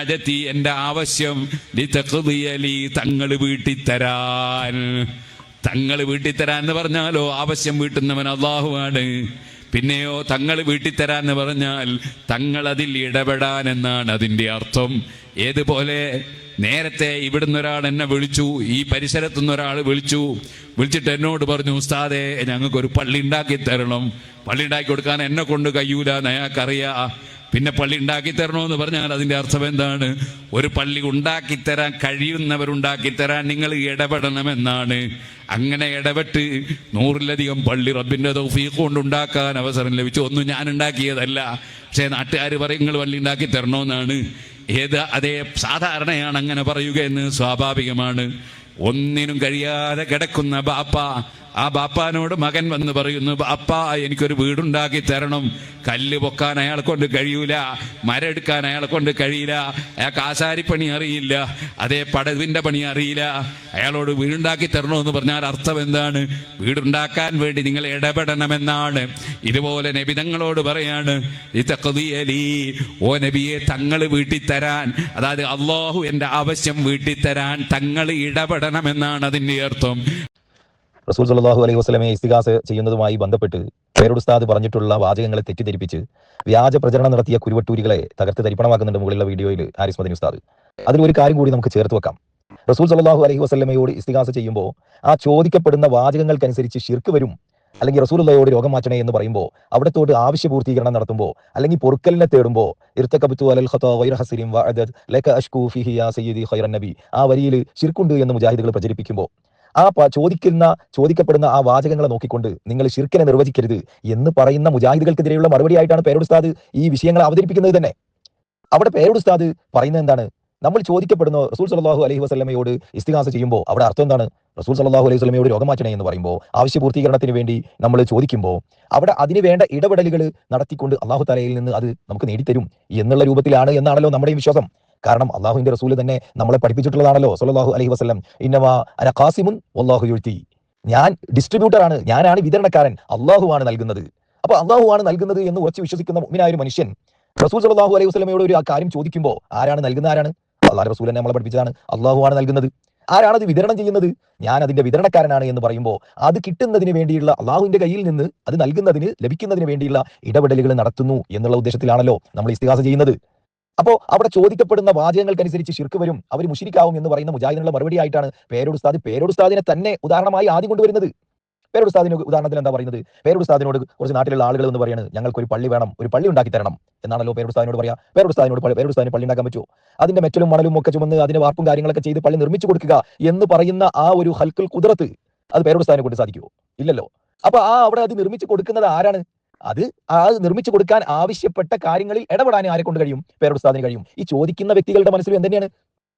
അജത്തി എന്റെ ആവശ്യം തങ്ങൾ വീട്ടിത്തരാൻ. തങ്ങൾ വീട്ടിത്തരാൻ എന്ന് പറഞ്ഞാലോ ആവശ്യം വീട്ടുന്നവൻ അള്ളാഹുവാണ് പിന്നെയോ തങ്ങൾ വീട്ടിത്തരാൻ എന്ന് പറഞ്ഞാൽ തങ്ങൾ അതിൽ ഇടപെടാൻ എന്നാണ് അതിന്റെ അർത്ഥം. ഏതുപോലെ നേരത്തെ ഇവിടുന്ന് ഒരാൾ എന്നെ വിളിച്ചു ഈ പരിസരത്തു നിന്ന് ഒരാൾ വിളിച്ചു. വിളിച്ചിട്ട് എന്നോട് പറഞ്ഞു ഉസ്താദെ ഞങ്ങൾക്കൊരു പള്ളി ഉണ്ടാക്കി തരണം പള്ളി ഉണ്ടാക്കി കൊടുക്കാൻ എന്നെ കൊണ്ട് കഴിയൂല അയാൾക്കറിയാം. പിന്നെ പള്ളി ഉണ്ടാക്കി എന്ന് പറഞ്ഞാൽ അതിന്റെ അർത്ഥം എന്താണ്? ഒരു പള്ളി ഉണ്ടാക്കി തരാൻ കഴിയുന്നവരുണ്ടാക്കി തരാൻ നിങ്ങൾ ഇടപെടണമെന്നാണ്. അങ്ങനെ ഇടപെട്ട് നൂറിലധികം പള്ളി റബ്ബിന്റെ തൗഫീഖ് കൊണ്ട് ഉണ്ടാക്കാൻ അവസരം ലഭിച്ചു. ഒന്നും ഞാൻ ഉണ്ടാക്കിയതല്ല. പക്ഷേ നാട്ടുകാർ പറയും നിങ്ങൾ പള്ളി ഉണ്ടാക്കി തരണമെന്നാണ് ഏത് അതേ സാധാരണയാണ് അങ്ങനെ പറയുക എന്ന് സ്വാഭാവികമാണ്. ഒന്നിനും കഴിയാതെ കിടക്കുന്ന ബാപ്പ ആ ബാപ്പാനോട് മകൻ വന്ന് പറയുന്നു ബാപ്പ എനിക്കൊരു വീടുണ്ടാക്കി തരണം. കല്ല് പൊക്കാൻ അയാളെ കൊണ്ട് കഴിയൂല മരം എടുക്കാൻ അയാളെ കൊണ്ട് കഴിയില്ല അയാൾക്ക് ആശാരിപ്പണി അറിയില്ല അതേ പടവിന്റെ പണി അറിയില്ല. അയാളോട് വീടുണ്ടാക്കി തരണമെന്ന് പറഞ്ഞാൽ അർത്ഥം എന്താണ്? വീടുണ്ടാക്കാൻ വേണ്ടി നിങ്ങൾ ഇടപെടണമെന്നാണ്. ഇതുപോലെ നബിതങ്ങളോട് പറയാണ് ഓ നബിയെ തങ്ങൾ വീട്ടിൽ തരാൻ അതായത് അള്ളാഹു എന്റെ ആവശ്യം വീട്ടിൽ തരാൻ തങ്ങൾ ഇടപെടണമെന്നാണ് അതിന്റെ അർത്ഥം. റസൂൽ സല്ലല്ലാഹു അലൈഹി വസ്ലമെ ഇസ്തിഗാസ ചെയ്യുന്നതുമായി ബന്ധപ്പെട്ട് പേരുടുസ്താദ് പറഞ്ഞിട്ടുള്ള വാചകങ്ങളെ തെറ്റിദ്ധരിപ്പിച്ച് വ്യാജ പ്രചരണം നടത്തിയ കുരുവട്ടൂരികളെ തകർത്ത് തരിപ്പണമാക്കുന്നുണ്ട് മുകളിലുള്ള വീഡിയോയിൽ ഹാരിസ് മദനി ഉസ്താദ്. അതിൽ ഒരു കാര്യം കൂടി നമുക്ക് ചേർത്ത് വെക്കാം. റസൂൽ സല്ലല്ലാഹു അലൈഹി വസ്ലമയോട് ഇസ്തിഗാസ ചെയ്യുമ്പോൾ ആ ചോദിക്കപ്പെടുന്ന വാചകങ്ങൾക്കനുസരിച്ച് ശിർക്ക് വരും അല്ലെങ്കിൽ റസൂലുള്ളയോട് രോഗം മാറ്റണേ എന്ന് പറയുമ്പോൾ അവിടത്തോട്ട് ആവശ്യ പൂർത്തീകരണം നടത്തുമ്പോൾ അല്ലെങ്കിൽ പൊറുക്കലിനെ തേടുമ്പോൾ ആ വരിയിൽ ഷിർക്കുണ്ട് എന്ന് മുജാഹിദുകൾ പ്രചരിപ്പിക്കുമ്പോൾ ആ ചോദിക്കുന്ന ചോദിക്കപ്പെടുന്ന ആ വാചകങ്ങളെ നോക്കിക്കൊണ്ട് നിങ്ങൾ ശിർക്കിനെ നിർവചിക്കരുത് എന്ന് പറയുന്ന മുജാഹിദുകൾക്കെതിരെയുള്ള മറുപടിയായിട്ടാണ് പേരുസ്താദ് ഈ വിഷയങ്ങൾ അവതരിപ്പിക്കുന്നത് തന്നെ. അവിടെ പേരുസ്താദ് പറയുന്നത് എന്താണ്? നമ്മൾ ചോദിക്കപ്പെടുന്ന റസൂൽ സല്ലല്ലാഹു അലൈഹി വസ്ലമയോട് ഇസ്തിഹാസ ചെയ്യുമ്പോൾ അവിടെ അർത്ഥം എന്താണ്? റസൂൽ സല്ലല്ലാഹു അലൈഹി വസല്ലമയോട് രോഗം മാറ്റണേ എന്ന് പറയുമ്പോൾ ആവശ്യ പൂർത്തീകരണത്തിന് വേണ്ടി നമ്മൾ ചോദിക്കുമ്പോൾ അവിടെ അതിന് വേണ്ട ഇടപെടലുകൾ നടത്തിക്കൊണ്ട് അള്ളാഹു തലയിൽ നിന്ന് അത് നമുക്ക് നേടിത്തരും എന്നുള്ള രൂപത്തിലാണ് എന്നാണല്ലോ നമ്മുടെയും വിശ്വാസം. കാരണം അള്ളാഹുവിന്റെ റസൂൽ തന്നെ നമ്മളെ പഠിപ്പിച്ചിട്ടുള്ളതാണല്ലോ സല്ലല്ലാഹു അലഹി വസ്ലം ഇന്നമാ അന ഖാസിമുൻ വല്ലാഹു യുഴ്ത്തി ഞാൻ ഡിസ്ട്രിബ്യൂട്ടർ ആണ് ഞാനാണ് വിതരണക്കാരൻ അള്ളാഹു ആണ് നൽകുന്നത്. അപ്പൊ അള്ളാഹു ആണ് നൽകുന്നത് എന്ന് ഉറച്ചു വിശ്വസിക്കുന്ന മുമ്പിനായ ഒരു മനുഷ്യൻ റസൂൽ സല്ലല്ലാഹു അലൈഹി വസ്ലമയോട് ഒരു കാര്യം ചോദിക്കുമ്പോൾ ആരാണ് നൽകുന്ന ആരാണ്? അള്ളാഹു റസൂൽ തന്നെ നമ്മളെ പഠിപ്പിച്ചതാണ് അള്ളാഹു ആണ് നൽകുന്നത്. ആരാണത് വിതരണം ചെയ്യുന്നത്? ഞാൻ അതിന്റെ വിതരണക്കാരനാണ് എന്ന് പറയുമ്പോൾ അത് കിട്ടുന്നതിന് വേണ്ടിയുള്ള അള്ളാഹുവിന്റെ കയ്യിൽ നിന്ന് അത് നൽകുന്നതിന് ലഭിക്കുന്നതിന് വേണ്ടിയുള്ള ഇടപെടലുകൾ നടത്തുന്നു എന്നുള്ള ഉദ്ദേശത്തിലാണല്ലോ നമ്മൾ ഇസ്തിഹാസ ചെയ്യുന്നത്. അപ്പോ അവിടെ ചോദിക്കപ്പെടുന്ന വാചകങ്ങൾക്കനുസരിച്ച് ശിർക്ക് വരും അവർ മുഷിരിക്കാവും എന്ന് പറയുന്ന മുജാഹിദിനുള്ള മറുപടി ആയിട്ടാണ് പേരോടുസ്താദ് പേരോടുസ്താദിനെ തന്നെ ഉദാഹരണമായി ആദ്യം കൊണ്ടുവരുന്നത്. പേരോടുസ്താദിന് ഉദാഹരണത്തിൽ എന്താ പറയുന്നത്? പേരോടുസ്താദിനോട് കുറച്ച് നാട്ടിലുള്ള ആളുകൾ എന്ന് പറയുന്നത് ഞങ്ങൾക്ക് ഒരു പള്ളി വേണം ഒരു പള്ളി ഉണ്ടാക്കി തരണം എന്നാണല്ലോ പേരോടുസ്താദിനോട് പറയാ. പേരോടുസ്താദിനോട് പേരോട് പേരോടുസ്താദിന് പള്ളി ഉണ്ടാക്കാൻ പറ്റുമോ അതിന്റെ മെറ്റലും മണലും ഒക്കെ ചുമന്ന് അതിന് വാർപ്പും കാര്യങ്ങളൊക്കെ ചെയ്ത് പള്ളി നിർമ്മിച്ചു കൊടുക്കുക എന്ന് പറയുന്ന ആ ഒരു ഹൽക്കുൽ കുതിരത്ത് അത് പേരോടുസ്താദിനെ കൊണ്ട് സാധിക്കുമോ ഇല്ലല്ലോ. അപ്പൊ ആ അവിടെ അത് നിർമ്മിച്ചു കൊടുക്കുന്നത് ആരാണ്? അത് ആ നിർമ്മിച്ചു കൊടുക്കാൻ ആവശ്യപ്പെട്ട കാര്യങ്ങളിൽ ഇടപെടാൻ ആരെ കൊണ്ട് കഴിയും? പേരോടുസ്താദിന് കഴിയും. ഈ ചോദിക്കുന്ന വ്യക്തികളുടെ മനസ്സിൽ എന്ത്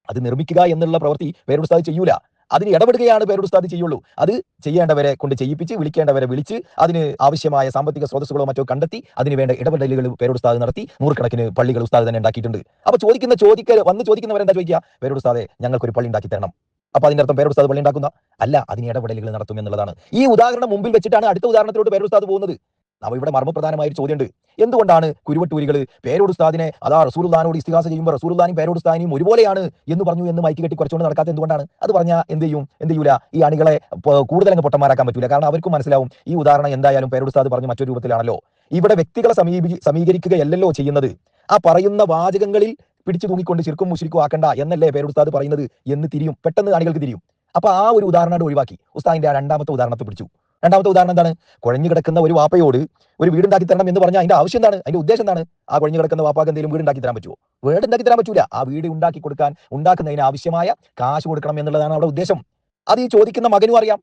അത് നിർമ്മിക്കുക എന്നുള്ള പ്രവൃത്തി പേരോടുസ്താദ് ചെയ്യൂല. അതിന് ഇടപെടുകയാണ് പേരോടുസ്താദ് ചെയ്യുള്ളൂ. അത് ചെയ്യേണ്ടവരെ കൊണ്ട് ചെയ്യിപ്പിച്ച് വിളിക്കേണ്ടവരെ വിളിച്ച് അതിന് ആവശ്യമായ സാമ്പത്തിക സ്രോതസ്സുകളോ മറ്റോ കണ്ടെത്തി അതിന് വേണ്ട ഇടപെടലുകൾ പേരോടുസ്താദ് നടത്തി നൂറുകണക്കിന് പള്ളികൾ ഉസ്താദ് തന്നെ ഉണ്ടാക്കിയിട്ടുണ്ട്. അപ്പൊ ചോദിക്കുന്ന ചോദിക്കൽ വന്ന് ചോദിക്കുന്നവരെന്താ ചോദിക്കുക പേരോടുസ്താദെ ഞങ്ങൾക്കൊരു പള്ളി ഉണ്ടാക്കി തരണം. അപ്പൊ അതിന്റെ അർത്ഥം പേരോടുസ്താദ് പള്ളി ഉണ്ടാക്കുന്ന? അല്ല അതിന് ഇടപെടലുകൾ നടത്തും എന്നുള്ളതാണ്. ഈ ഉദാഹരണം മുമ്പിൽ വെച്ചിട്ടാണ് അടുത്ത ഉദാഹരണത്തിലോട്ട് പേരോടുസ്താദ് പോകുന്നത്. നമ്മ ഇവിടെ മർമ്മപ്രധാനമായ ഒരു ചോദ്യമുണ്ട്. എന്തുകൊണ്ടാണ് കുരുവട്ടൂരികൾ പേരോടുസ്താദിനെ അതാ റസൂലുള്ളാനോട് ഇസ്തിഹാസ ചെയ്യുമ്പോൾ റസൂലുള്ളാനും പേരോടുസ്താനും ഒരുപോലെയാണ് എന്ന് പറഞ്ഞു എന്ന് മൈക്ക് കെട്ടി കുറച്ചുകൊണ്ട് നടക്കാത്ത എന്തുകൊണ്ടാണ്? അത് പറഞ്ഞാൽ എന്ത് ചെയ്യും? എന്ത് ചെയ്യൂല? ഈ അണികളെ കൂടുതലങ്ങ് പൊട്ടന്മാരാക്കാൻ പറ്റൂല. കാരണം അവർക്കും മനസ്സിലാവും ഈ ഉദാഹരണം എന്തായാലും പേരോട് പേരോടുസ്താദ് പറഞ്ഞു മറ്റൊരു രൂപത്തിലാണല്ലോ. ഇവിടെ വ്യക്തികളെ സമീപി സമീകരിക്കുകയല്ലല്ലോ ചെയ്യുന്നത്. ആ പറയുന്ന വാചകങ്ങളിൽ പിടിച്ചു തൂങ്ങിക്കൊണ്ട് ശിർക്കും മുഷിരിക്കും ആക്കണ്ട എന്നല്ലേ പേരോട് ഉസ്താദ് പറയുന്നത് എന്ന് തിരിയും. പെട്ടെന്ന് അണികൾക്ക് തിരിയും. അപ്പൊ ആ ഒരു ഉദാഹരണം ഒഴിവാക്കി. ഉസ്താദിന്റെ ആ രണ്ടാമത്തെ ഉദാഹരണത്തെ പിടിച്ചു. രണ്ടാമത്തെ ഉദാഹരണം എന്താണ്? കുഴഞ്ഞു കിടക്കുന്ന ഒരു വാപ്പയോട് ഒരു വീടുണ്ടാക്കി തരണം എന്ന് പറഞ്ഞാൽ അതിന്റെ ആവശ്യം എന്താണ്? അതിന്റെ ഉദ്ദേശം എന്താണ്? ആ കുഴഞ്ഞു കിടക്കുന്ന വാപ്പാക്ക് എന്തെങ്കിലും വീടുണ്ടാക്കി തരാൻ പറ്റുമോ വീട് ഉണ്ടാക്കി തരാൻ പറ്റൂല. ആ വീട് ഉണ്ടാക്കി കൊടുക്കാൻ ഉണ്ടാക്കുന്നതിന് ആവശ്യമായ കാശ് കൊടുക്കണം എന്നുള്ളതാണ് അവിടെ ഉദ്ദേശം. അത് ഈ ചോദിക്കുന്ന മകനും അറിയാം.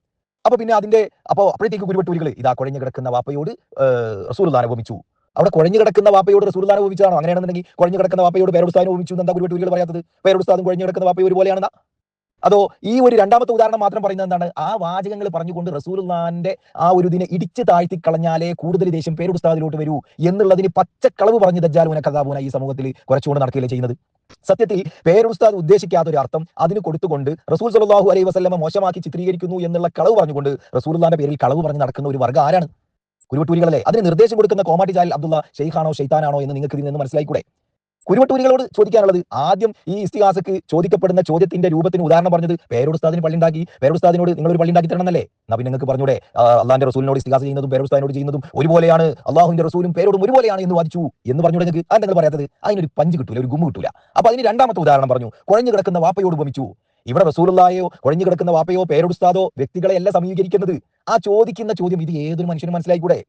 അപ്പൊ പിന്നെ അതിന്റെ അപ്പൊ അപ്പോഴത്തേക്ക് കുരുവട്ടൂരികൾ ഇതാ കുഴഞ്ഞു കിടക്കുന്ന വാപ്പയോട് റസൂർദാന ഉപമിച്ചു അവിടെ കുഴഞ്ഞു കിടക്കുന്ന വാപ്പയോട് റസൂർദാന ഉപമിച്ചതാണോ അങ്ങനെയാണെന്നുണ്ടെങ്കിൽ കുഴഞ്ഞു കിടക്കുന്ന വാപ്പയോട് പേരോടുസ്ഥാനം ഉപമിച്ചു എന്താ കുരുവട്ടൂരികൾ പറയാത്തത്? പേരോടുസ്ഥാനം കുഴഞ്ഞു കിടക്കുന്ന വാപ്പയോട് ഒരുപോലെയാണെന്നാ? അതോ ഈ ഒരു രണ്ടാമത്തെ ഉദാഹരണം മാത്രം പറയുന്നത് എന്താണ്? ആ വാചകങ്ങൾ പറഞ്ഞുകൊണ്ട് റസൂലുള്ളാന്റെ ആ ഒരു ഇതിനെ ഇടിച്ച് താഴ്ത്തി കളഞ്ഞാലേ കൂടുതൽ ദേഷ്യം പേരുസ്താദിലോട്ട് വരൂ എന്നുള്ളതിന് പച്ചക്കളവ് പറഞ്ഞ് ദജാലുവിനെ കഥാപൂന ഈ സമൂഹത്തിൽ കുറച്ചുകൊണ്ട് നടക്കുകയല്ലേ ചെയ്യുന്നത്. സത്യത്തിൽ പേരുസ്താദ് ഉദ്ദേശിക്കാത്ത ഒരു അർത്ഥം അതിന് കൊടുത്തുകൊണ്ട് റസൂൽ സലാഹു അലൈഹി വസ്ലമ മോശമാക്കി ചിത്രീകരിക്കുന്നു എന്നുള്ള കളവ് പറഞ്ഞുകൊണ്ട് റസൂലുള്ളാന്റെ പേരിൽ കളവ് പറഞ്ഞ് നടക്കുന്ന ഒരു വർഗ ആരാണ്? കുരുവട്ടൂരികളല്ലേ? അതിന് നിർദ്ദേശം കൊടുക്കുന്ന കോമാട്ടി ജാൽ അബ്ദുള്ള ഷെയ്ഖാണോ ഷെയ്ത്താനാണോ എന്ന് നിങ്ങൾക്ക് ഇതിൽ നിന്ന് മനസ്സിലായിക്കൂടെ? കുരുവട്ടൂരികളോട് ചോദിക്കാനുള്ളത് ആദ്യം ഈ ഇസ്തിഹാസക്ക് ചോദിക്കപ്പെടുന്ന ചോദ്യത്തിന്റെ രൂപത്തിന് ഉദാഹരണം പറഞ്ഞത് പേരോടുസ്താദിന് പള്ളി ഉണ്ടാക്കി പേരോടുസ്താദിനോട് നിങ്ങൾ ഒരു പള്ളി ഉണ്ടാക്കി തരണം എന്നല്ലേ എന്നാ പിന്നെ നിങ്ങൾക്ക് പറഞ്ഞൂടെ അള്ളാന്റെ റസൂലിനോട് ഇസ്തിഹാസ ചെയ്യുന്നതും പേരോസ്താദിനോട് ചെയ്യുന്നതും ഒരുപോലെയാണ് അള്ളാഹുവിന്റെ റസൂലും പേരോടും ഒരുപോലെയാണ് എന്ന് വാദിച്ചു എന്ന് പറഞ്ഞൂടെ നിങ്ങൾക്ക്? അത് നിങ്ങൾ പറയാത്തത്? അതിനൊരു പഞ്ച് കിട്ടൂല ഒരു ഗുമ്മ കിട്ടൂല. അപ്പൊ അതിന് രണ്ടാമത്തെ ഉദാഹരണം പറഞ്ഞു കുഴഞ്ഞു കിടക്കുന്ന വാപ്പയോട് ഉപമിച്ചു. ഇവിടെ റസൂലുള്ളായോ കുഴഞ്ഞു കിടക്കുന്ന വാപ്പയോ പേരോടുസ്താദോ വ്യക്തികളെ അല്ല സമീകരിക്കുന്നത്? ആ ചോദിക്കുന്ന ചോദ്യം ഇത് ഏതൊരു മനുഷ്യനും മനസ്സിലായിക്കൂടെ?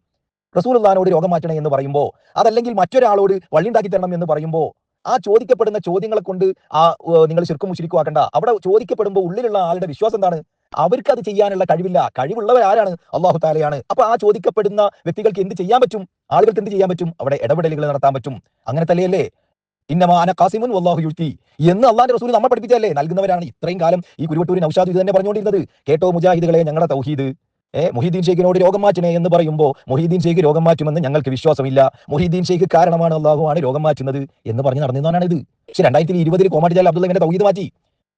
റസൂലുള്ളാനോട് രോഗം മാറ്റണേ എന്ന് പറയുമ്പോൾ അതല്ലെങ്കിൽ മറ്റൊരാളോട് വള്ളി ഉണ്ടാക്കി തരണം എന്ന് പറയുമ്പോൾ ആ ചോദിക്കപ്പെടുന്ന ചോദ്യങ്ങളെ കൊണ്ട് ആ നിങ്ങൾ ശിർക്കും ആക്കണ്ട. അവിടെ ചോദിക്കപ്പെടുമ്പോൾ ഉള്ളിലുള്ള ആളുടെ വിശ്വാസം എന്താണ്? അവർക്ക് അത് ചെയ്യാനുള്ള കഴിവില്ല. കഴിവുള്ളവർ ആരാണ്? അള്ളാഹു താലയാണ് അപ്പൊ ആ ചോദിക്കപ്പെടുന്ന വ്യക്തികൾക്ക് എന്ത് ചെയ്യാൻ പറ്റും? ആളുകൾക്ക് എന്ത് ചെയ്യാൻ പറ്റും? അവിടെ ഇടപെടലുകൾ നടത്താൻ പറ്റും. അങ്ങനെ തന്നെയല്ലേ? ഇന്നമാന കാസിമുൻ വല്ലാഹു യുഴ്ത്തി എന്ന് അള്ളാന്റെ റസൂൽ നമ്മൾ പഠിപ്പിച്ചല്ലേ നൽകുന്നവരാണ് ഇത്രയും കാലം ഈ കുരുവട്ടൂരിന് ഔഷാദ് ഇത് തന്നെ പറഞ്ഞുകൊണ്ടിരുന്നത്. കേട്ടോ മുജാഹിദുകളെ ഞങ്ങളുടെ തൗഹീദ്. ഏ മൊഹീദ്ദീൻ ഷെയ്ഖിനോട് രോഗം മാറ്റണേ എന്ന് പറയുമ്പോൾ മൊഹീദ്ദീൻ ഷെയ്ഖ് രോഗം മാറ്റുമെന്ന് ഞങ്ങൾക്ക് വിശ്വാസമില്ല. മൊഹീദ്ദീൻ ഷെയ്ഖ് കാരണമാണ് അള്ളാഹുവാണ് രോഗം മാറ്റുന്നത് എന്ന് പറഞ്ഞ് നടന്നിരുന്നതാണ് ഇത്. പക്ഷെ രണ്ടായിരത്തി ഇരുപതിൽ കോമാട്ടിജാൽ അബ്ദുള്ള ഇങ്ങനെ തൗഹീദ് മാറ്റി.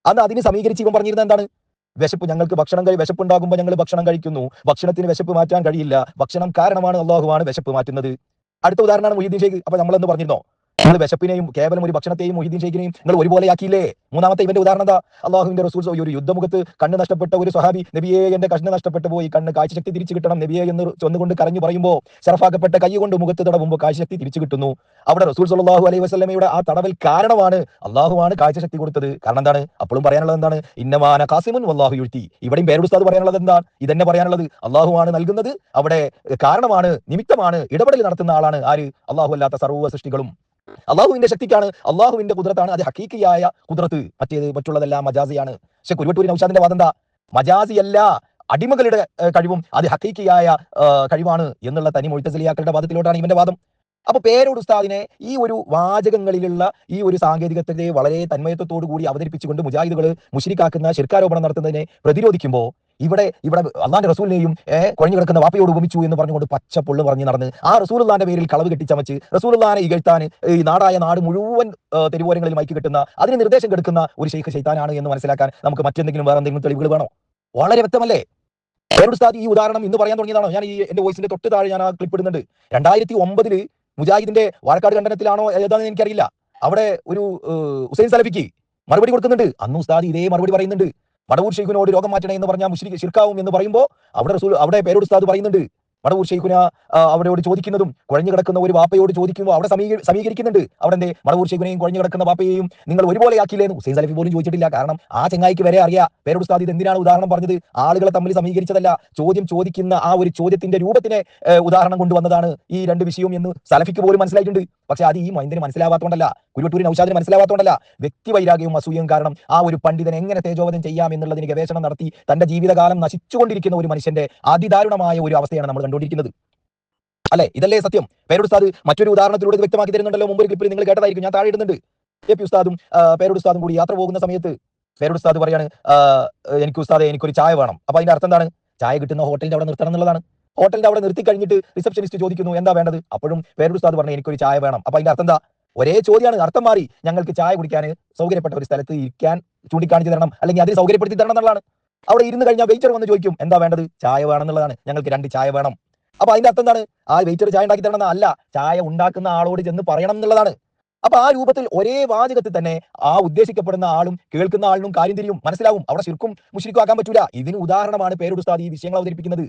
അന്ന് അതിന് സമീകരിച്ച് ഇവൻ പറഞ്ഞിരുന്നത് എന്താണ്? വിശപ്പ് ഞങ്ങൾക്ക് ഭക്ഷണം കഴി വിശപ്പുണ്ടാകുമ്പോൾ ഞങ്ങൾ ഭക്ഷണം കഴിക്കുന്നു. ഭക്ഷണത്തിന് വിശപ്പ് മാറ്റാൻ കഴിയില്ല. ഭക്ഷണം കാരണമാണ് അള്ളാഹുവാണ് വിശപ്പ് മാറ്റുന്നത്. അടുത്ത ഉദാഹരണമാണ് മൊഹീദ്ദീൻ ഷെയ്ഖ്. അപ്പൊ നമ്മളെന്ന് പറഞ്ഞിരുന്നോ? നിങ്ങൾ വിശപ്പിനെയും കേവലം ഒരു ഭക്ഷണത്തെയും മൊഹിദ്ദീൻ ഷെയ്ഖിനെയും നിങ്ങൾ ഒരുപോലെയാക്കിയില്ലേ? മൂന്നാമത്തെ ഇവന്റെ ഉദാഹരണം അള്ളാഹുവിന്റെ റസൂൽ ഒരു യുദ്ധമുഖത്ത് കണ്ണ് നഷ്ടപ്പെട്ട ഒരു സ്വഹാബി നബിയെ എന്റെ കണ്ണ് നഷ്ടപ്പെട്ടു പോയി. കണ്ണ് കാഴ്ചശക്തി തിരിച്ചു കിട്ടണം നബിയെ എന്ന് ചൊന്നുകൊണ്ട് കരഞ്ഞു പറയുമ്പോൾ സർഫാക്കപ്പെട്ട കൈ കൊണ്ട് മുഖത്ത് തടവുമ്പോൾ കാഴ്ചശക്തി തിരിച്ചു കിട്ടുന്നു. അവിടെ റസൂൽ സല്ലാഹു അലൈഹി വസ്ലമയുടെ ആ തടവൽ കാരണമാണ് അള്ളാഹുവാണ് കാഴ്ചശക്തി കൊടുത്തത്. കാരണം എന്താണ്? അപ്പോഴും പറയാനുള്ളത് എന്താണ്? ഇന്നമാന കാസിമുൻ വല്ലാഹു യുഴ്ത്തി ഇവിടെയും പേരുസ്താദ് പറയാനുള്ളത് എന്താണ്? ഇതന്നെ പറയാനുള്ളത്. അള്ളാഹുവാണ് നൽകുന്നത്. അവിടെ കാരണമാണ് നിമിത്തമാണ് ഇടപെടൽ നടത്തുന്ന ആളാണ് ആര്? അള്ളാഹു അല്ലാത്ത സർവ സൃഷ്ടികളും. അള്ളാഹുവിന്റെ ശക്തിക്കാണ് അള്ളാഹുവിന്റെ കുതിരത്താണ് അത് ഹക്കീക്കിയായ കുതിരത്ത്. മറ്റേത് മറ്റുള്ളതെല്ലാം മജാസിയാണ്. പക്ഷെ കുരുവട്ടൂരി നൌഷാദിന്റെ വാദം എന്താ? മജാസിയല്ല അടിമകളുടെ കഴിവും അത് ഹക്കീക്കിയായ കഴിവാണ് എന്നുള്ള തനി മൊഴിത്തസലിയാക്കളുടെ വാദത്തിലോട്ടാണ് ഇവന്റെ വാദം. അപ്പൊ പേരോട് ഉസ്താദിനെ ഈ ഒരു വാചകങ്ങളിലുള്ള ഈ ഒരു സാങ്കേതികത്തെ വളരെ തന്മയത്വത്തോടു കൂടി അവതരിപ്പിച്ചുകൊണ്ട് മുജാഹിദുകൾ മുഷിരിക്കാക്കുന്ന ശിർക്കാരോപണം നടത്തുന്നതിനെ പ്രതിരോധിക്കുമ്പോൾ ഇവിടെ ഇവിടെ അള്ളാന്റെ റസൂലിനെയും കുഴഞ്ഞു കിടക്കുന്ന വാപ്പയോട് ഉപമിച്ചു എന്ന് പറഞ്ഞുകൊണ്ട് പച്ച പൊള്ളു പറഞ്ഞു നടന്ന് ആ റസൂലുള്ളാന്റെ പേരിൽ കളവ് കെട്ടിച്ചമച്ച് റസൂലുള്ളാനെ ഇകഴ്ത്താൻ ഈ നാടായ നാട് മുഴുവൻ തെരുവോരങ്ങളിൽ മൈക്ക് കിട്ടുന്ന അതിന് നിർദ്ദേശം കെടുക്കുന്ന ഒരു ഷെയ്ഖ് ശൈത്താനാണ് എന്ന് മനസ്സിലാക്കാൻ നമുക്ക് മറ്റെന്തെങ്കിലും വേറെ എന്തെങ്കിലും തെളിവുകൾ വേണോ? വളരെ വ്യക്തമല്ലേ? പേരോട് സ്ഥാതി ഈ ഉദാഹരണം ഇന്ന് പറയാൻ തുടങ്ങിയതാണോ? ഞാൻ ഈ എന്റെ വോയിസിന്റെ തൊട്ട് താഴെ ഞാൻ ആ ക്ലിപ്പ് ഇടുന്നുണ്ട്. രണ്ടായിരത്തി ഒമ്പതിൽ മുജാഹിദിന്റെ വാഴക്കാട് കണ്ടനത്തിലാണോ ഏതാണെന്ന് എനിക്കറിയില്ല. അവിടെ ഒരു ഹുസൈൻ സലഫിക്ക് മറുപടി കൊടുക്കുന്നുണ്ട്. അന്ന് ഉസ്താദ് ഇതേ മറുപടി പറയുന്നുണ്ട്. വടവൂർ ഷെയ്ഖിനോട് രോഗം മാറ്റണേ എന്ന് പറഞ്ഞാൽ ശിർക്കാവും എന്ന് പറയുമ്പോൾ അവിടെ റസൂൽ അവിടെ പേരോട് ഉസ്താദ് പറയുന്നുണ്ട്. വടവൂർ ഷെയ്ഖുന ആ, അവരോട് ചോദിക്കുന്നതും കുഴഞ്ഞു കിടക്കുന്ന ഒരു വാപ്പയോട് ചോദിക്കുമ്പോൾ അവിടെ സമീക- സമീകരിക്കുന്നുണ്ട്. അവിടെ എന്തേ വടവൂർ ഷെയ്ഖുനെയും കുഴഞ്ഞു കിടക്കുന്ന വാപ്പയെയും നിങ്ങൾ ഒരുപോലെ ഒരുപോലെയാക്കിയില്ലേന്ന് ഹുസൈൻ സലഫി പോലും ചോദിച്ചിട്ടില്ല. കാരണം ആ ചെങ്ങായിക്ക് വരെ അറിയാം. പേരോട് ഉസ്താദ് ഇത് എന്തിനാണ് ഉദാഹരണം പറഞ്ഞത്? ആളുകളെ തമ്മിൽ സമീകരിച്ചതല്ല. ചോദ്യം ചോദിക്കുന്ന ആ ഒരു ചോദ്യത്തിന്റെ രൂപത്തിനെ ഉദാഹരണം കൊണ്ടുവന്നതാണ് ഈ രണ്ട് വിഷയവും എന്ന് സലഫിക്ക് പോലും മനസ്സിലായിട്ടുണ്ട്. പക്ഷെ അത് ഈ മൈന്ദിന് മനസ്സിലാവാത്തതുകൊണ്ടല്ല കുരുവട്ടൂരി നൌഷാദിന് മനസ്സിലാവാത്തതുകൊണ്ടല്ല വ്യക്തി വൈരാഗ്യവും അസൂയയും കാരണം ആ ഒരു പണ്ഡിതൻ എങ്ങനെ തേജോവധം ചെയ്യാം എന്നുള്ളതിന് ഗവേഷണം നടത്തി തന്റെ ജീവിതകാലം നശിച്ചുകൊണ്ടിരിക്കുന്ന ഒരു മനുഷ്യന്റെ അതിദാരുണമായ ഒരു അവസ്ഥയാണ് നമ്മൾ കണ്ടുകൊണ്ടിരിക്കുന്നത്. അല്ലെ? ഇതല്ലേ സത്യം? പേരോട് ഉസ്താദ് മറ്റൊരു ഉദാഹരണത്തിലൂടെ വ്യക്തമാക്കി തരുന്നുണ്ടല്ലോ. മുമ്പ് ഒരു ക്ലിപ്പിൽ നിങ്ങൾ കേട്ടതായിരിക്കും. ഞാൻ താഴെ ഇടുന്നുണ്ട്. എ പി ഉസ്താദും പേരോട് ഉസ്താദും കൂടി യാത്ര പോകുന്ന സമയത്ത് പേരോട് ഉസ്താദ് പറയാണ് എനിക്ക് ഉസ്താദെ എനിക്കൊരു ചായ വേണം. അപ്പൊ അതിന്റെ അർത്ഥം എന്താണ്? ചായ കിട്ടുന്ന ഹോട്ടലിന്റെ അവിടെ നിർത്തണം എന്നുള്ളതാണ്. ഹോട്ടലിന്റെ അവിടെ നിർത്തി കഴിഞ്ഞിട്ട് റിസപ്ഷനിസ്റ്റ് ചോദിക്കുന്നു എന്താ വേണ്ടത്? അപ്പോഴും വേറൊരു ഉസ്താദ് പറഞ്ഞു എനിക്കൊരു ചായ വേണം. അപ്പൊ അതിന്റെ അർത്ഥം എന്താ? ഒരേ ചോദ്യമാണ് അർത്ഥം മാറി. ഞങ്ങൾക്ക് ചായ കുടിക്കാൻ സൗകര്യപ്പെട്ട ഒരു സ്ഥലത്ത് ഇരിക്കാൻ ചൂണ്ടിക്കാണിച്ചു തരണം അല്ലെങ്കിൽ അതിന് സൗകര്യപ്പെടുത്തി തരണം എന്നുള്ളതാണ്. അവിടെ ഇരുന്ന് കഴിഞ്ഞാൽ വെയിറ്റർ വന്ന് ചോദിക്കും എന്താ വേണ്ടത്? ചായ വേണമെന്നുള്ളതാണ്. ഞങ്ങൾക്ക് രണ്ട് ചായ വേണം. അപ്പൊ അതിന്റെ അർത്ഥം എന്താണ്? ആ വെയിറ്റർ ചായ ഉണ്ടാക്കി തരണം അല്ല ചായ ഉണ്ടാക്കുന്ന ആളോട് ചെന്ന് പറയണം എന്നുള്ളതാണ്. അപ്പൊ ആ രൂപത്തിൽ ഒരേ വാചകത്തിൽ തന്നെ ആ ഉദ്ദേശിക്കപ്പെടുന്ന ആളും കേൾക്കുന്ന ആളിനും കാര്യം തിരിയും മനസ്സിലാവും. അവിടെ ശിർക്കും മുഷിരിക്കും ആക്കാൻ പറ്റൂല. ഇതിന് ഉദാഹരണമാണ് പേരുടുസ്താദ് ഈ വിഷയങ്ങൾ അവതരിപ്പിക്കുന്നത്.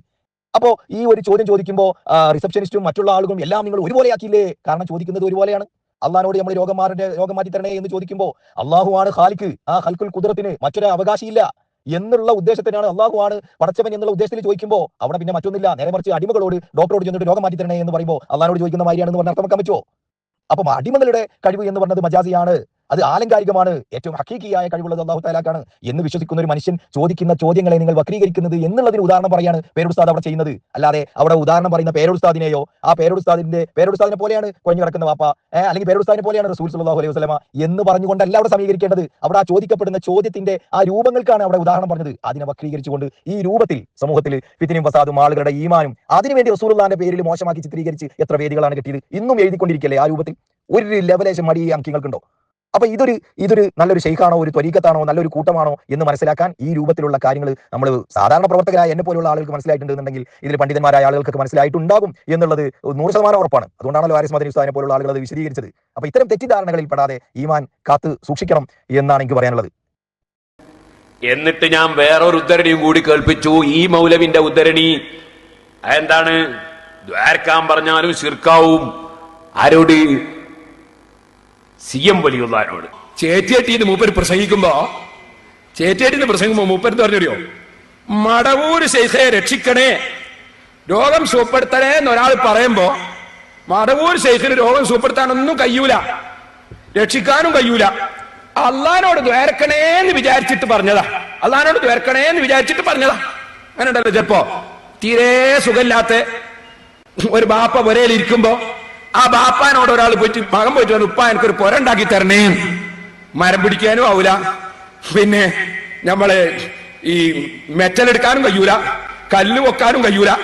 അപ്പോ ഈ ഒരു ചോദ്യം ചോദിക്കുമ്പോൾ റിസപ്ഷനിസ്റ്റും മറ്റുള്ള ആളുകളും എല്ലാം നിങ്ങൾ ഒരുപോലെയാക്കിയില്ലേ കാരണം ചോദിക്കുന്നത് ഒരുപോലെയാണ്. അള്ളഹാനോട് നമ്മൾ രോഗം രോഗം മാറ്റി തരണേ എന്ന് ചോദിക്കുമ്പോൾ അള്ളാഹുവാണ് ഖാലിക്ക് ആ ഖൽക്കുൽ കുതിരത്തിന് മറ്റൊരു അവകാശിയില്ല. എന്നുള്ള ഉദ്ദേശത്തിനാണ് അള്ളാഹുവാണ് പടച്ചവൻ എന്നുള്ള ഉദ്ദേശത്തിൽ ചോദിക്കുമ്പോൾ അവിടെ പിന്നെ മറ്റൊന്നില്ല നേരെ മറിച്ച് അടിമകളോട് ഡോക്ടറോട് ചെന്നിട്ട് രോഗം മാറ്റി തരണേ എന്ന് പറയുമ്പോൾ അള്ളഹാനോട് ചോദിക്കുന്ന മാതിരിയാണെന്ന് പറഞ്ഞ് അർത്ഥമാക്കാൻ പറ്റുമോ അപ്പം അടിമകളുടെ കഴിവ് എന്ന് പറഞ്ഞത് മജാസിയാണ്. അത് ആലങ്കാരികമാണ് ഏറ്റവും ഹക്കീക്കിയായ കഴിവുള്ളത് അള്ളാഹു താലാക്കാണ് എന്ന് വിശ്വസിക്കുന്ന ഒരു മനുഷ്യൻ ചോദിക്കുന്ന ചോദ്യങ്ങളെ നിങ്ങൾ വക്രീകരിക്കുന്നത് എന്നുള്ളതിന് ഉദാഹരണം പറയാണ് പേരുസ്താദ് അവിടെ ചെയ്യുന്നത്. അല്ലാതെ അവിടെ ഉദാഹരണം പറയുന്ന പേരുസ്താദിനെയോ ആ പേരുസ്താദിന്റെ പേരുസ്താദിനെ പോലെയാണ് കൊഞ്ഞു കിടക്കുന്ന വാപ്പ അല്ലെങ്കിൽ പേരുസ്താദിനെ പോലെയാണ് റസൂൽ സല്ലല്ലാഹു അലൈഹി വസ്ലമ എന്ന് പറഞ്ഞുകൊണ്ടല്ല അവിടെ സമീകരിക്കേണ്ടത്. അവിടെ ആ ചോദിക്കപ്പെടുന്ന ചോദ്യത്തിന്റെ ആ രൂപങ്ങൾക്കാണ് അവിടെ ഉദാഹരണം പറഞ്ഞത്. അതിനെ വക്രീകരിച്ചുകൊണ്ട് ഈ രൂപത്തിൽ സമൂഹത്തിൽ ഫിത്തിനും ഫസാദും ആളുകളുടെ ഈമാനും അതിനുവേണ്ടി റസൂലുള്ളാന്റെ പേരിൽ മോശമാക്കി ചിത്രീകരിച്ച് എത്ര വേദികളാണ് കിട്ടിയത്. ഇന്നും എഴുതിക്കൊണ്ടിരിക്കല്ലേ ആ രൂപത്തിൽ? ഒരു ലെവലേശം മടി അങ്കിങ്ങൾക്കുണ്ടോ അപ്പൊ ഇതൊരു ഇതൊരു നല്ലൊരു ഷെയ്ഖാണോ ഒരു ത്വരീക്കത്താണോ നല്ലൊരു കൂട്ടമാണോ എന്ന് മനസ്സിലാക്കാൻ ഈ രൂപത്തിലുള്ള കാര്യങ്ങൾ നമ്മൾ സാധാരണ പ്രവർത്തകരായ എന്നെ പോലുള്ള ആളുകൾക്ക് മനസ്സിലായിട്ടുണ്ടെന്നുണ്ടെങ്കിൽ ഇതിൽ പണ്ഡിതന്മാരായ ആളുകൾക്ക് മനസ്സിലായിട്ടുണ്ടാകും എന്നുള്ളത് നൂറ് ശതമാനം ഉറപ്പാണ്. അതുകൊണ്ടാണല്ലോ ആരിസ് മദനി ഉസ്താദിനെ പോലുള്ള ആളുകൾ അത് വിശദീകരിച്ചത്. അപ്പൊ ഇത്തരം തെറ്റിദ്ധാരണകളിൽ പെടാതെ ഈമാൻ കാത്ത് സൂക്ഷിക്കണം എന്നാണ് എനിക്ക് പറയാനുള്ളത്. എന്നിട്ട് ഞാൻ വേറൊരു ഉദ്ധരണിയും കൂടി കേൾപ്പിച്ചു. ഈ മൗലവിന്റെ ഉദ്ധരണി എന്താണ് ദ്വാരക്കാൻ പറഞ്ഞാലും ശിർക്കാവും. ആരോട്? സി എം വലിയുള്ളവരോട് ചേറ്റിയേട്ടിന്ന് മൂപ്പര് പ്രസംഗിക്കുമ്പോ ചേറ്റിയേട്ടിന്ന് പ്രസംഗിക്കുമ്പോ മൂപ്പര് പറഞ്ഞറിയോ? മടവൂര് ശൈഖയെ രക്ഷിക്കണേ രോഗം സുഖപ്പെടുത്തണേ എന്നൊരാൾ പറയുമ്പോ മടവൂർ ശൈഖിന് രോഗം സുഖപ്പെടുത്താനൊന്നും കഴിയൂല. രക്ഷിക്കാനും കഴിയൂല. അള്ളഹാനോട് ദ്വേർക്കണേ എന്ന് വിചാരിച്ചിട്ട് പറഞ്ഞതാ. അള്ളഹാനോട് ദ്വേർക്കണേ എന്ന് വിചാരിച്ചിട്ട് പറഞ്ഞതാ. അങ്ങനെ ഉണ്ടല്ലോ ചിലപ്പോ തീരെ സുഖമില്ലാത്ത ഒരു ബാപ്പ പുരയിൽ ഇരിക്കുമ്പോ ആ ബാപ്പാനോട് ഒരാൾ പോയിട്ട് മകൻ പോയിട്ട് പറഞ്ഞു ഉപ്പ എനിക്കൊരു പുര ഉണ്ടാക്കി തരണേ. മരം പിടിക്കാനും ആവൂല. പിന്നെ നമ്മളെ ഈ മെറ്റലെടുക്കാനും കഴിയൂല കല്ല് വെക്കാനും കഴിയൂല.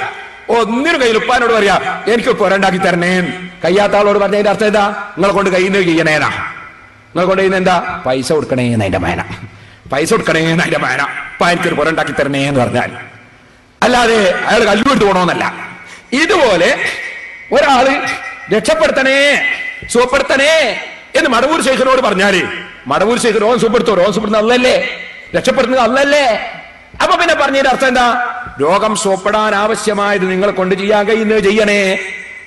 ഒന്നിനും കയ്യിൽ ഉപ്പാനോട് പറയാ എനിക്ക് പുര ഉണ്ടാക്കി തരണേ. കയ്യാത്ത ആളോട് പറഞ്ഞതിന്റെ അർത്ഥം എന്താ? നിങ്ങളെ കൊണ്ട് കയ്യിൽ ചെയ്യണേനാ നിങ്ങളെ കൊണ്ട് ചെയ്യുന്ന എന്താ? പൈസ കൊടുക്കണേ എന്നതിന്റെ മേന. പൈസ കൊടുക്കണേ എന്നതിന്റെ മേന. ഉപ്പ എനിക്കൊരു പുര ഉണ്ടാക്കി തരണേ എന്ന് പറഞ്ഞാൽ. അല്ലാതെ അയാൾ കല്ലുകൊണ്ട് പോകണമെന്നല്ല ഇതുപോലെ ഒരാൾ രക്ഷപ്പെടുത്തണേ സുഖപ്പെടുത്തണേ എന്ന് മടവൂർ ശേഖരനോട് പറഞ്ഞാൽ മടവൂർ ശേഖർ രോഗം സുഖപ്പെടുത്തോ രോഗം സുഖപ്പെടുന്ന അല്ലല്ലേ രക്ഷപ്പെടുന്നത് അല്ലല്ലേ അപ്പൊ പിന്നെ പറഞ്ഞതിന്റെ അർത്ഥം എന്താ? രോഗം സുഖപ്പെടാൻ ആവശ്യമായത് നിങ്ങളെ കൊണ്ട് ചെയ്യാൻ കഴിയുന്നത് ചെയ്യണേ.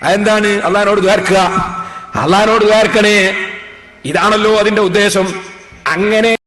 അതെന്താണ്? അള്ളഹാനോട് ദ്വാർക്കുക അള്ളഹാനോട് ദ്വാർക്കണേ ഇതാണല്ലോ അതിന്റെ ഉദ്ദേശം. അങ്ങനെ